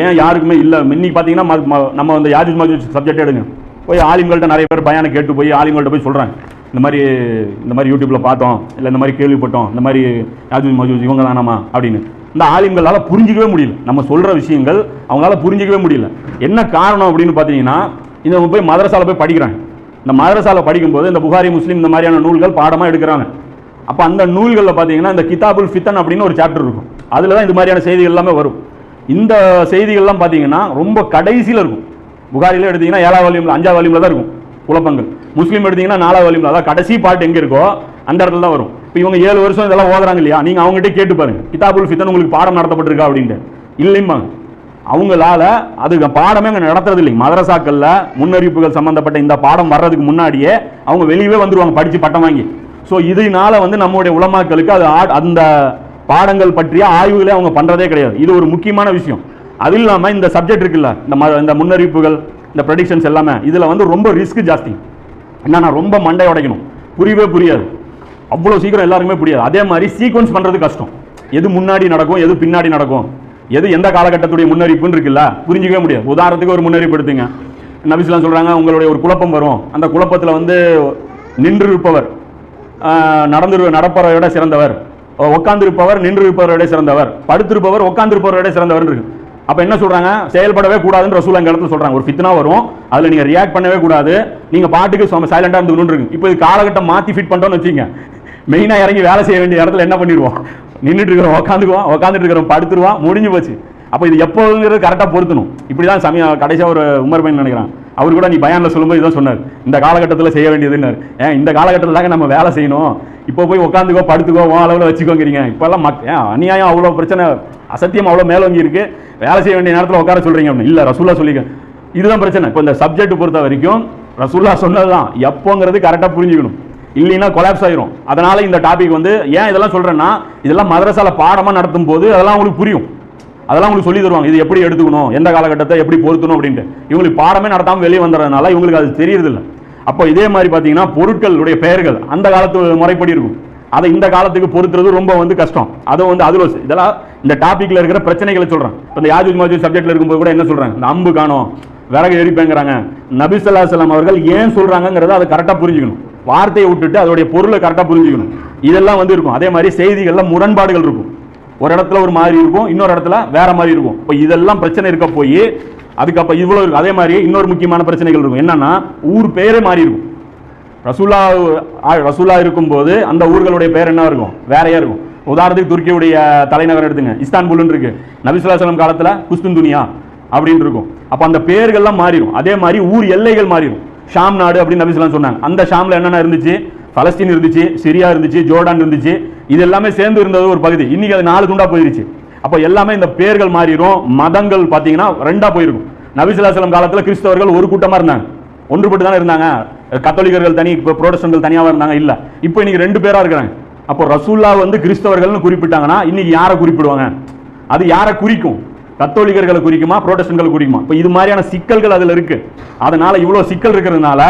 ஏன் யாருக்குமே இல்லை? இன்னைக்கு பார்த்தீங்கன்னா நம்ம வந்து யாஜித் மஜூஜ் சப்ஜெக்ட் எடுங்க. போய் ஆலிம்கள்ட்ட நிறைய பேர் பயானை கேட்டு போய் ஆலிம்கள்ட்ட போய் சொல்கிறாங்க இந்த மாதிரி இந்த மாதிரி யூடியூப்ல பார்த்தோம் இல்லை இந்த மாதிரி கேள்விப்பட்டோம் இந்த மாதிரி யாஜூஜ் மஜூஜ் இவங்க தானாமா அப்படின்னு. இந்த ஆலிம்களால் புரிஞ்சிக்கவே முடியல. நம்ம சொல்கிற விஷயங்கள் அவங்களால புரிஞ்சிக்கவே முடியல. என்ன காரணம் அப்படின்னு பார்த்தீங்கன்னா இந்த போய் மதரசால போய் படிக்கிறாங்க இந்த மதரசாவில் படிக்கும்போது இந்த புகாரி முஸ்லீம் இந்த மாதிரியான நூல்கள் பாடமாக எடுக்கிறாங்க. அப்போ அந்த நூல்களில் பார்த்தீங்கன்னா இந்த கிதாபுல் ஃபித்தன் அப்படின்னு ஒரு சாப்டர் இருக்கும். அதில் தான் இது மாதிரியான செய்திகள் எல்லாமே வரும். இந்த செய்திகள்லாம் பார்த்தீங்கன்னா ரொம்ப கடைசியில் இருக்கும். புகாரியில் எடுத்தீங்கன்னா ஏழாவது வால்யூமில் அஞ்சாவது வால்யூமில் தான் இருக்கும் குழப்பங்கள். முஸ்லீம் எடுத்தீங்கன்னா நாலாவது வால்யூமில் அதாவது கடைசி பாட்டு எங்கே இருக்கோ அந்த இடத்துல தான் வரும். இப்போ இவங்க ஏழு வருஷம் இதெல்லாம் ஓதுறாங்க இல்லையா? நீங்கள் அவங்ககிட்ட கேட்டு பாருங்க. கிதாபுல் ஃபித்தன் உங்களுக்கு பாடம் நடத்தப்பட்டிருக்கா அப்படின்ட்டு. இல்லைம்பாங்க அவங்களால அதுக்கு பாடமே அங்கே நடத்துறது இல்லைங்க. மதரசாக்கள்ல முன்னறிவிப்புகள் சம்மந்தப்பட்ட இந்த பாடம் வர்றதுக்கு முன்னாடியே அவங்க வெளியவே வந்துருவாங்க படித்து பட்டம் வாங்கி. ஸோ இதனால வந்து நம்முடைய உலமாக்களுக்கு அது ஆ- அந்த பாடங்கள் பற்றிய ஆய்வுகளே அவங்க பண்ணுறதே கிடையாது. இது ஒரு முக்கியமான விஷயம். அது இல்லாமல் இந்த சப்ஜெக்ட் இருக்குல்ல இந்த ம- இந்த முன்னறிவிப்புகள் இந்த ப்ரெடிக்ஷன்ஸ் எல்லாமே இதில் வந்து ரொம்ப ரிஸ்க் ஜாஸ்தி. என்னன்னா ரொம்ப மண்டை உடைக்கணும். புரியவே புரியாது. அவ்வளோ சீக்கிரம் எல்லாருக்குமே புரியாது. அதே மாதிரி சீக்வன்ஸ் பண்ணுறது கஷ்டம். எது முன்னாடி நடக்கும் எது பின்னாடி நடக்கும் எது எந்த காலகட்டத்துடைய முன்னறிப்புன்னு இருக்குல்ல புரிஞ்சிக்கவே முடியாது. உதாரணத்துக்கு ஒரு முன்னறிப்பு எடுத்துங்க. நபிஸ்லாம் சொல்கிறாங்க உங்களுடைய ஒரு குழப்பம் வரும். அந்த குழப்பத்தில் வந்து நின்று இருப்பவர் நடந்து நடப்பவரை விட சிறந்தவர். உட்காந்துருப்பவர் நின்று இருப்பவரை விட சிறந்தவர். படுத்திருப்பவர் உட்கார்ந்திருப்பவரை விட சிறந்தவர் இருக்கு. அப்போ என்ன சொல்கிறாங்க செயல்படவே கூடாதுன்னு ரசூல் அங்கே இடத்துல சொல்கிறாங்க ஒரு ஃபித்னா வரும். அதில் நீங்கள் ரியாக்ட் பண்ணவே கூடாது. நீங்கள் பாட்டுக்கு சைலண்டாக இருந்துக்கணும் இருக்கு இப்போ இது காலகட்டம் மாற்றி ஃபிட் பண்ணிட்டோம்னு வச்சுங்க மெயினாக இறங்கி வேலை செய்ய வேண்டிய இடத்துல என்ன பண்ணிடுவோம்? நின்றுட்டு இருக்கிறோம் உட்காந்துக்குவோம் உட்காந்துட்டு இருக்கிறோம் படுத்துருவான் முடிஞ்சு போச்சு. அப்போ இது எப்போங்கிறது கரெக்டாக பொருத்தணும். இப்படி தான் சமய கடைசியாக ஒரு உமர் பையன் நினைக்கிறான். அவர் கூட நீ பயானில் சொல்லும்போது இதான் சொன்னார். இந்த காலகட்டத்தில் செய்ய வேண்டியதுன்னாரு. ஏன் இந்த காலகட்டத்தில் தாங்க நம்ம வேலை செய்யணும். இப்போ போய் உட்காந்துக்கோ படுத்துக்கோ உன் அளவில் வச்சுக்கோங்கிறீங்க. இப்போல்லாம் மக் ஏன் அநியாயம் அவ்வளோ பிரச்சனை அசத்தியம் அவ்வளோ மேலோங்கி இருக்கு. வேலை செய்ய வேண்டிய நேரத்தில் உட்கார சொல்கிறீங்க அப்படின்னு. இல்லை ரசூல்லா சொல்லிக்க இதுதான் பிரச்சனை. இப்போ இந்த சப்ஜெக்ட் பொறுத்த வரைக்கும் ரசூல்லா சொன்னதுதான். எப்போங்கிறது கரெக்டாக புரிஞ்சுக்கணும். இல்லைன்னா கொலாப்ஸ் ஆயிரும். அதனால இந்த டாபிக் வந்து ஏன் இதெல்லாம் சொல்றேன்னா இதெல்லாம் மதரசால பாடமா நடத்தும் போது அதெல்லாம் உங்களுக்கு புரியும். அதெல்லாம் உங்களுக்கு சொல்லி தருவாங்க. இது எப்படி எடுத்துக்கணும்? எந்த காலகட்டத்தை எப்படி பொருத்தணும் அப்படின்ட்டு. இவங்களுக்கு பாடமே நடத்தாமல் வெளியே வந்துறதுனால இவங்களுக்கு அது தெரியறது இல்லை அப்போ இதே மாதிரி பார்த்தீங்கன்னா பொருட்களுடைய பெயர்கள் அந்த காலத்து முறைப்படி இருக்கும். அதை இந்த காலத்துக்கு பொருத்துறது ரொம்ப வந்து கஷ்டம். அதை வந்து அதுல இதெல்லாம் இந்த டாப்பிக்கில் இருக்கிற பிரச்சனைகளை சொல்கிறேன் இப்போ இந்த யாஜூஜ் மாஜூஜ் சப்ஜெக்டில் இருக்கும்போது கூட என்ன சொல்கிறாங்க இந்த அம்பு காணும் விறகு எரிப்பேங்கிறாங்க. நபிசல்லா சலாம் அவர்கள் ஏன் சொல்கிறாங்கிறத அதை கரெக்டாக புரிஞ்சுக்கணும். வார்த்தையை விட்டுட்டு அதோடைய பொருளை கரெக்டாக புரிஞ்சுக்கணும். இதெல்லாம் வந்து இருக்கும். அதே மாதிரி செய்திகளில் முரண்பாடுகள் இருக்கும். ஒரு இடத்துல ஒரு மாதிரி இருக்கும் இன்னொரு இடத்துல வேற மாதிரி இருக்கும். இப்போ இதெல்லாம் பிரச்சனை இருக்க போய் அதுக்கு அப்போ இவ்வளோ இருக்கும் அதே மாதிரி இன்னொரு முக்கியமான பிரச்சனைகள் இருக்கும். என்னன்னா ஊர் பேரே மாறி இருக்கும். ரசூலா ரசூலா இருக்கும்போது அந்த ஊர்களுடைய பேர் என்ன இருக்கும்? வேறையா இருக்கும். உதாரணத்துக்கு துருக்கியுடைய தலைநகர் எடுத்துங்க. இஸ்தான்புல்னு இருக்கு. நபிசுல்லாசலம் காலத்தில் குஸ்துன் துனியா அப்படின்னு இருக்கும். அப்போ அந்த பேர்கள்லாம் மாறிடும் அதே மாதிரி ஊர் எல்லைகள் மாறிடும் ஷாம் நாடு அப்படின்னு நபிஸ்லாம் சொன்னாங்க. அந்த ஷாம்ல என்னென்ன இருந்துச்சு? பலஸ்தீன் இருந்துச்சு சிரியா இருந்துச்சு ஜோர்டான் இருந்துச்சு. இது எல்லாமே சேர்ந்து இருந்தது ஒரு பகுதி. இன்னைக்கு அது நாலு துண்டா போயிருச்சு. அப்போ எல்லாமே இந்த பேர்கள் மாறிடும் மதங்கள் பார்த்தீங்கன்னா ரெண்டா போயிருக்கும். நபிசுல்லாசலம் காலத்தில் கிறிஸ்தவர்கள் ஒரு கூட்டமாக இருந்தாங்க. ஒன்றுபட்டு தானே இருந்தாங்க. கத்தோலிக்கர்கள் தனி இப்போ புரோட்டஸ்டன்கள் தனியாக இருந்தாங்க? இல்லை. இப்போ இன்னைக்கு ரெண்டு பேராக இருக்கிறாங்க. அப்போ ரசூல்லா வந்து கிறிஸ்தவர்கள்னு குறிப்பிட்டாங்கன்னா இன்னைக்கு யாரை குறிப்பிடுவாங்க? அது யாரை குறிக்கும்? கத்தோலிக்கர்களை குறிக்குமா புரோட்டஸ்டன்களை குறிக்குமா? இப்போ இது மாதிரியான சிக்கல்கள் அதில் இருக்கு. அதனால இவ்வளோ சிக்கல் இருக்கிறதுனால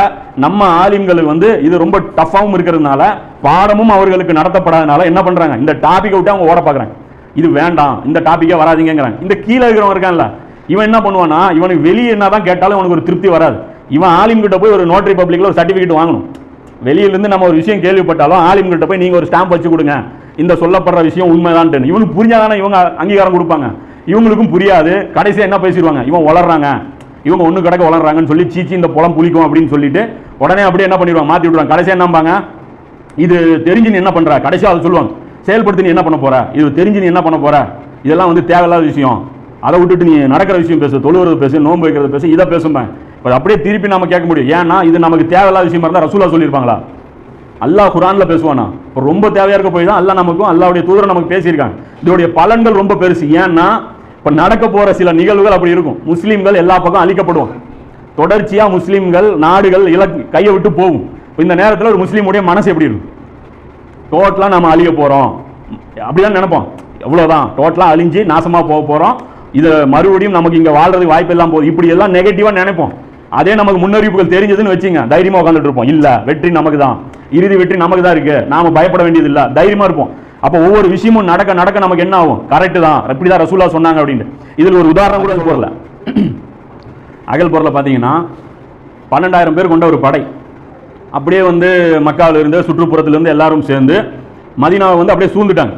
நம்ம ஆலிம்கள் வந்து இது ரொம்ப டஃப்பாகவும் இருக்கிறதுனால பாடமும் அவர்களுக்கு நடத்தப்படாதனால என்ன பண்ணுறாங்க இந்த டாப்பிக்கை விட்டு அவங்க ஓட பார்க்குறாங்க. இது வேண்டாம் இந்த டாப்பிக்கே வராதிங்கிறாங்க இந்த கீழே இருக்கிறவன் இருக்கான்ல இவன் என்ன பண்ணுவானா இவனுக்கு வெளியே என்ன தான் கேட்டாலும் அவனுக்கு ஒரு திருப்தி வராது. இவன் ஆலிம் கிட்ட போய் ஒரு நோட்டரி பப்ளிக்கில் ஒரு சர்டிஃபிகேட் வாங்கணும். வெளியிலேருந்து நம்ம ஒரு விஷயம் கேள்விப்பட்டாலும் ஆலிம் கிட்ட போய் நீங்கள் ஒரு ஸ்டாம்ப் வச்சு கொடுங்க. இந்த சொல்லப்படுற விஷயம் உண்மைதான்ட்டு இவனுக்கு புரிஞ்சாதானே இவங்க அங்கீகாரம் கொடுப்பாங்க. இவங்களுக்கும் புரியாது. கடைசியாக என்ன பேசிடுவாங்க? இவன் வளர்றாங்க. இவங்க ஒன்று கிடக்க வளர்றாங்கன்னு சொல்லி சீச்சி இந்த புலம் புளிக்கும் அப்படின்னு சொல்லிட்டு உடனே அப்படியே என்ன பண்ணிடுவாங்க? மாற்றி விடுவாங்க கடைசியாக என்னம்பாங்க இது தெரிஞ்சு நீ என்ன பண்ணுற கடைசியாக அதை சொல்லுவாங்க. செயல்படுத்தி நீ என்ன பண்ண போகிற இது தெரிஞ்சு நீ என்ன பண்ண போகிற இதெல்லாம் வந்து தேவையில்லாத விஷயம். அதை விட்டுட்டு நீ நடக்கிற விஷயம் பேசு. தொழுவுறது பேசு நோன்பு வைக்கிறது பேசு இதை பேசும்பேன். இப்போ அப்படியே திருப்பி நம்ம கேட்க முடியும். ஏன்னா இது நமக்கு தேவையில்லாத விஷயமா இருந்தால் ரசூலா சொல்லியிருப்பாங்களா? அல்லாஹ் குரானில் பேசுவானா? இப்போ ரொம்ப தேவையாக இருக்க போய் தான் அல்லாஹ் நமக்கும் அல்லாவுடைய தூதரை நமக்கு பேசியிருக்காங்க. இதோடைய பலன்கள் ரொம்ப பெருசு. ஏன்னா இப்போ நடக்க போகிற சில நிகழ்வுகள் அப்படி இருக்கும். முஸ்லீம்கள் எல்லா பக்கம் அழிக்கப்படுவாங்க. தொடர்ச்சியாக முஸ்லீம்கள் நாடுகள் இல கையை விட்டு போகும். இந்த நேரத்தில் ஒரு முஸ்லீமுடைய மனசு எப்படி இருக்கும்? டோட்டலாக நம்ம அழிய போகிறோம் அப்படிதான் நினைப்போம். எவ்வளோதான் டோட்டலாக அழிஞ்சு நாசமாக போக போகிறோம் இதை மறுபடியும் நமக்கு இங்கே வாழ்றதுக்கு வாய்ப்பு எல்லாம் போகுது. இப்படி எல்லாம் நெகட்டிவாக நினைப்போம். அதே நமக்கு முன்னறிவிப்புகள் தெரிஞ்சதுன்னு வச்சுங்க தைரியமாக உட்காந்துட்டு இருப்போம். இல்லை வெற்றி நமக்கு தான் இறுதி வெற்றி நமக்கு தான் இருக்கு. நாம பயப்பட வேண்டியது இல்லை தைரியமாக இருப்போம். அப்போ ஒவ்வொரு விஷயமும் நடக்க நடக்க நமக்கு என்ன ஆகும்? கரெக்டு தான். இப்படி தான் ரசூலா சொன்னாங்க அப்படின்ட்டு. இதில் ஒரு உதாரணம் கூட போடல அகல் பொருளை பார்த்தீங்கன்னா பன்னெண்டாயிரம் பேர் கொண்ட ஒரு படை. அப்படியே வந்து மக்காவில இருந்து சுற்றுப்புறத்துல இருந்து எல்லாரும் சேர்ந்து மதீனாவை வந்து அப்படியே சூழ்ந்துட்டாங்க.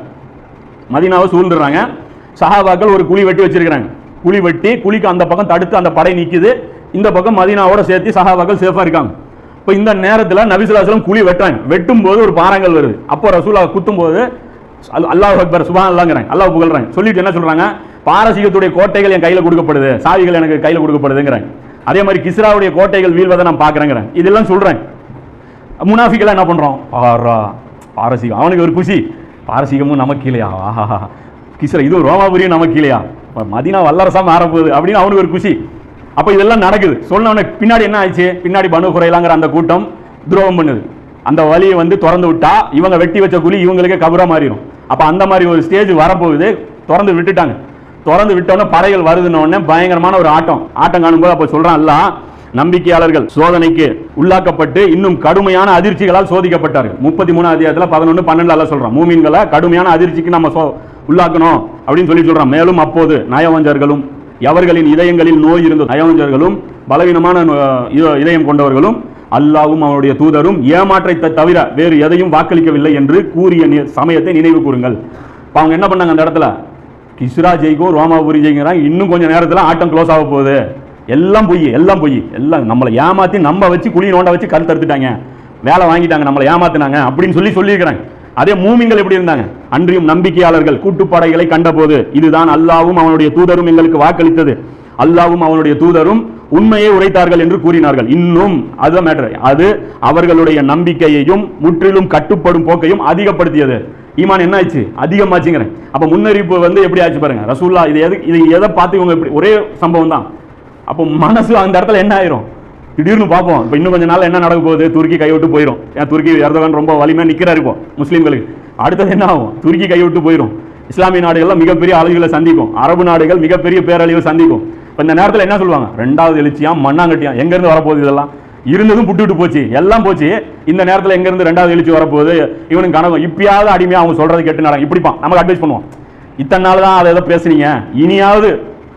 மதீனாவை சூழ்ந்துடுறாங்க. சஹாபாக்கள் ஒரு குழி வெட்டி வச்சிருக்கிறாங்க. குழி வெட்டி குழிக்கு அந்த பக்கம் தடுத்து அந்த படை நிற்கிது இந்த பக்கம் மதினாவோட சேர்த்து சஹாபாக்கள் சேஃபாக இருக்காங்க. இப்போ இந்த நேரத்தில் நபிசுல்லாஸ்லம் குழி வெட்டுறாங்க. வெட்டும் போது ஒரு பாறாங்கல் வருது. அப்போ ரசூலா குத்தும் போது அல்லாஹ் அக்பர் சுபான் அல்லாங்கிறாங்க அல்லாஹ் புகழ்றாங்க. சொல்லிட்டு என்ன சொல்கிறாங்க பாரசீகத்துடைய கோட்டைகள் என் கையில் கொடுக்கப்படுது. சாவிகள் எனக்கு கையில் கொடுக்கப்படுதுங்கிறேன் அதே மாதிரி கிஸ்ராவுடைய கோட்டைகள் வீழ்வதை நான் பார்க்குறேங்கிறேன் இதெல்லாம் சொல்கிறேன் முனாஃபிக்கெல்லாம் என்ன பண்ணுறோம் ஆறா. பாரசீகம். அவனுக்கு ஒரு குஷி பாரசீகமும் நமக்கு இல்லையா ஆஹா கிஸ்ரா இதுவும் ரோமாபுரியும் நமக்கு இல்லையா மதினா வல்லரசாக மாறப்போகுது அப்படின்னு அவனுக்கு ஒரு குஷி அப்போ இதெல்லாம் நடக்குது. சொன்னவன பின்னாடி என்ன ஆயிடுச்சு? பின்னாடி பனு குறையலாங்கிற அந்த கூட்டம் துரோகம் பண்ணுது. அந்த வழியை வந்து திறந்து விட்டா இவங்க வெட்டி வச்ச குழி இவங்களுக்கே கபரா மாறிடும். அப்போ அந்த மாதிரி ஒரு ஸ்டேஜ் வரப்போகுது. திறந்து விட்டுட்டாங்க. திறந்து விட்டோன்னே பறைகள் வருதுன்னொடனே பயங்கரமான ஒரு ஆட்டம். ஆட்டம் காணும்போது அப்போ சொல்கிறான் எல்லாம் நம்பிக்கையாளர்கள் சோதனைக்கு உள்ளாக்கப்பட்டு இன்னும் கடுமையான அதிர்ச்சிகளால் சோதிக்கப்பட்டார்கள். முப்பத்தி மூணு அதிகாரத்தில் பதினொன்று பன்னெண்டு அல்ல சொல்றான். மூமின்களை கடுமையான அதிர்ச்சிக்கு நம்ம சோ- உள்ளாக்கணும். அப்படின்னு சொல்லி சொல்கிறான் மேலும் அப்போது நயவஞ்சர்களும் எவர்களின் இதயங்களில் நோய் இருந்த நயவஞ்சர்களும் பலவீனமான இத- இதயம் கொண்டவர்களும் அல்லாவும் அவனுடைய தூதரும் ஏமாற்றத்தை தவிர வேறு எதையும் வாக்களிக்கவில்லை என்று கூறிய நி- சமயத்தை நினைவு கூறுங்கள். இப்போ அவங்க என்ன பண்ணாங்க அந்த இடத்துல? கிஸ்ரா ஜெயிக்கும் ரோமாபுரி ஜெயிக்கிறாங்க இன்னும் கொஞ்சம் நேரத்தில் ஆட்டம் க்ளோஸ் ஆக போகுது. எல்லாம் பொய் எல்லாம் பொய். எல்லாம் நம்மளை ஏமாற்றி நம்ம வச்சு குழி நோண்ட வச்சு கருத்து தடுத்துட்டாங்க வேலை வாங்கிட்டாங்க நம்மளை ஏமாத்தினாங்க அப்படின்னு சொல்லி சொல்லியிருக்கிறாங்க. அதே மூமிங்கள் எப்படி இருந்தாங்க? அன்றியும் நம்பிக்கையாளர்கள் கூட்டுப்படைகளை கண்டபோது இதுதான் அல்லாவும் அவனுடைய தூதரும் எங்களுக்கு வாக்களித்தது. அல்லாவும் அவனுடைய தூதரும் உண்மையை உரைத்தார்கள் என்று கூறினார்கள். இன்னும் அது மேட்டர் அது அவர்களுடைய நம்பிக்கையையும் முற்றிலும் கட்டுப்படும் போக்கையும் அதிகப்படுத்தியது. ஈமான் என்ன ஆச்சு அதிகமாச்சுங்கிறேன். அப்போ முன்னறிவிப்பு வந்து எப்படி ஆச்சு பாருங்க. ரசூல்லா இது எது இது எதை பார்த்து இவங்க இப்படி ஒரே சம்பவம் தான் அப்போ மனசு அந்த இடத்துல என்ன ஆயிரும்? திடீர்னு பார்ப்போம். இப்போ இன்னும் கொஞ்ச நாள் என்ன நடக்க போகுது? துருக்கி கைவிட்டு போயிடும் ஏன் துருக்கி எர்தோகன் ரொம்ப வலிமையாக நிற்கிறாரு இப்போ முஸ்லீம்களுக்கு. அடுத்தது என்ன ஆகும்? துருக்கி கைவிட்டு போயிடும் இஸ்லாமிய நாடுகள்லாம் மிகப்பெரிய அழிவுகளை சந்திக்கும். அரபு நாடுகள் மிகப்பெரிய பேரழிவை சந்திக்கும். இப்போ இந்த நேரத்தில் என்ன சொல்லுவாங்க? ரெண்டாவது எழுச்சியா மண்ணாங்கட்டியா? எங்கேருந்து வரப்போகுது இதெல்லாம்? இருந்ததும் புட்டுட்டு போச்சு. எல்லாம் போச்சு. இந்த நேரத்தில் எங்கேருந்து ரெண்டாவது எழுச்சி வரப்போகுது? இவனுக்கு கனவு. இப்பயாவது அடிமையாக அவங்க சொல்கிறது கேட்டு நடக்கும். இப்படிப்பான். நமக்கு அட்வைஸ் பண்ணுவோம் இத்தனை நாள் தான் அதை ஏதோ பேசுனீங்க. இனியாவது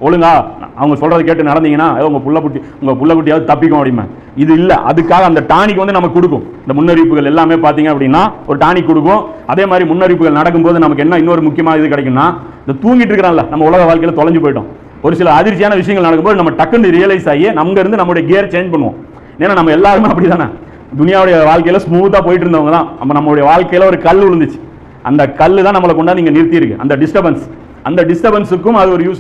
ஒழுங்கா அவங்க சொல்றதை கேட்டு நடந்தீங்கன்னா உங்க புள்ள குட்டி உங்க புள்ள குட்டியாவது தப்பிக்கும் அப்படிமா இது இல்ல. அதுக்காக அந்த டானிக் வந்து நமக்கு கொடுக்கும். இந்த முன்னறிவிப்புகள் எல்லாமே பாத்தீங்க அப்படின்னா ஒரு டானிக் கொடுக்கும். அதே மாதிரி முன்னறிவிப்புகள் நடக்கும்போது நமக்கு என்ன இன்னொரு முக்கியமான இது கிடைக்கும்னா இந்த தூங்கிட்டு இருக்கிறான்ல நம்ம உலக வாழ்க்கையில தொலைஞ்சு போயிட்டோம். ஒரு சில அதிர்ச்சியான விஷயங்கள் நடக்கும்போது நம்ம டக்குன்னு ரியலைஸ் ஆகி நம்ம இருந்து நம்மளுடைய கியர் சேஞ்ச் பண்ணுவோம். ஏன்னா நம்ம எல்லாருமே அப்படிதானே. துனியாவுடைய வாழ்க்கையில ஸ்மூத்தா போயிட்டு இருந்தவங்க தான். நம்ம நம்மளுடைய வாழ்க்கையில ஒரு கல் விழுந்துச்சு. அந்த கல் தான் நம்மளை கொண்டாந்து இங்க நிறுத்தியிருக்கு. அந்த டிஸ்டர்பன்ஸ் அந்த டிஸ்டர்பன்ஸுக்கும் அது ஒரு யூஸ்